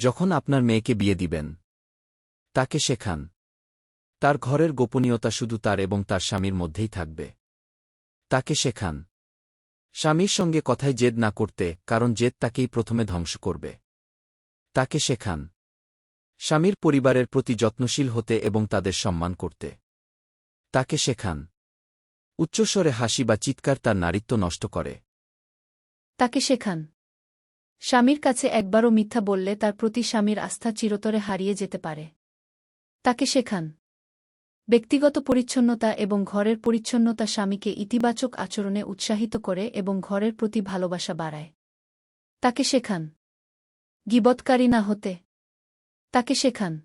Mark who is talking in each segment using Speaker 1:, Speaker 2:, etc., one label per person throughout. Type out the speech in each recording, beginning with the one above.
Speaker 1: যখন আপনার মেয়েকে বিয়ে দিবেন, তাকে শেখান। তার ঘরের গোপনীয়তা শুধু তার এবং তার স্বামীর মধ্যেই থাকবে। তাকে শেখান। স্বামীর সঙ্গে কথায় জেদ না করতে, কারণ জেদ তাকেই প্রথমে ধ্বংস করবে। তাকে শেখান। স্বামীর পরিবারের প্রতি যত্নশীল হতে এবং তাদের সম্মান করতে। তাকে শেখান। উচ্চস্বরে হাসি বা চিৎকার তার নারীত্ব নষ্ট করে।
Speaker 2: তাকে শেখান। স্বামীর কাছে একবারও মিথ্যা বললে তার প্রতি স্বামীর আস্থা চিরতরে হারিয়ে যেতে পারে। তাকে শেখান। ব্যক্তিগত পরিচ্ছন্নতা এবং ঘরের পরিচ্ছন্নতা স্বামীকে ইতিবাচক আচরণে উৎসাহিত করে এবং ঘরের প্রতি ভালোবাসা বাড়ায়। তাকে শেখান। গিবৎকারী না হতে। তাকে শেখান।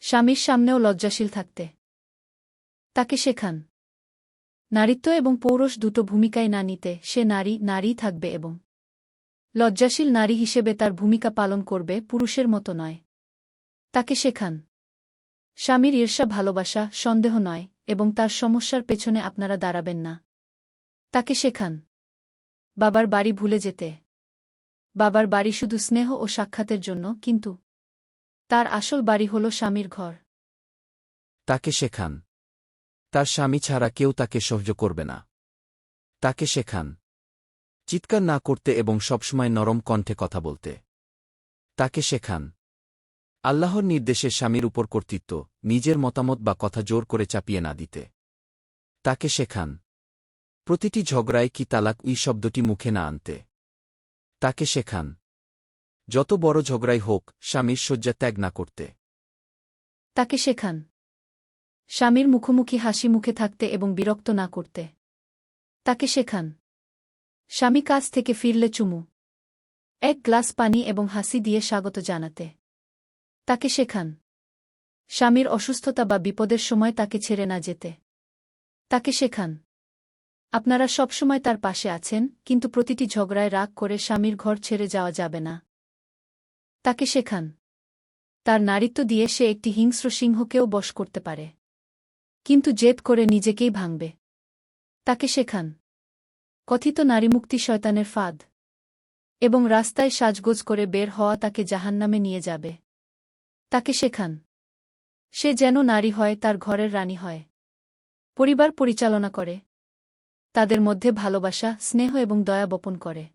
Speaker 2: স্বামীর সামনেও লজ্জাশীল থাকতে। তাকে শেখান। নারীত্ব এবং পৌরষ দুটো ভূমিকায় না নিতে সে নারী নারীই থাকবে এবং লজ্জাশীল নারী হিসেবে তার ভূমিকা পালন করবে পুরুষের মতো নয়। তাকে শেখান। স্বামীর ঈর্ষা, ভালোবাসা, সন্দেহ নয় এবং তার সমস্যার পেছনে আপনারা দাঁড়াবেন না। তাকে শেখান। বাবার বাড়ি ভুলে যেতে। বাবার বাড়ি শুধু স্নেহ ও সাক্ষাতের জন্য, কিন্তু তার আসল বাড়ি হল স্বামীর ঘর।
Speaker 1: তাকে শেখান। তার স্বামী ছাড়া কেউ তাকে সহ্য করবে না। তাকে শেখান। চিৎকার না করতে এবং সবসময় নরম কণ্ঠে কথা বলতে। তাকে শেখান। আল্লাহর নির্দেশে স্বামীর উপর কর্তৃত্ব, নিজের মতামত বা কথা জোর করে চাপিয়ে না দিতে। তাকে শেখান। প্রতিটি ঝগড়ায় কি তালাক উই শব্দটি মুখে না আনতে। তাকে শেখান। যত বড় ঝগড়াই হোক, স্বামীর শয্যা ত্যাগ না করতে।
Speaker 2: তাকে শেখান। স্বামীর মুখোমুখি হাসি মুখে থাকতে এবং বিরক্ত না করতে। তাকে শেখান। স্বামী কাজ থেকে ফিরলে চুমু। এক গ্লাস পানি এবং হাসি দিয়ে স্বাগত জানাতে। তাকে শেখান। স্বামীর অসুস্থতা বা বিপদের সময় তাকে ছেড়ে না যেতে। তাকে শেখান। আপনারা সবসময় তার পাশে আছেন, কিন্তু প্রতিটি ঝগড়ায় রাগ করে স্বামীর ঘর ছেড়ে যাওয়া যাবে না। তাকে শেখান। তার নারীত্ব দিয়ে সে একটি হিংস্র সিংহকেও বশ করতে পারে। কিন্তু জেদ করে নিজেকেই ভাঙবে। তাকে শেখান। কথিত নারীমুক্তি শয়তানের ফাঁদ। এবং রাস্তায় সাজগোজ করে বের হওয়া তাকে জাহান্নামে নিয়ে যাবে। তাকে শেখান। সে যেন নারী হয়, তার ঘরের রানী হয়। পরিবার পরিচালনা করে। তাদের মধ্যে ভালোবাসা, স্নেহ এবং দয়া বপন করে।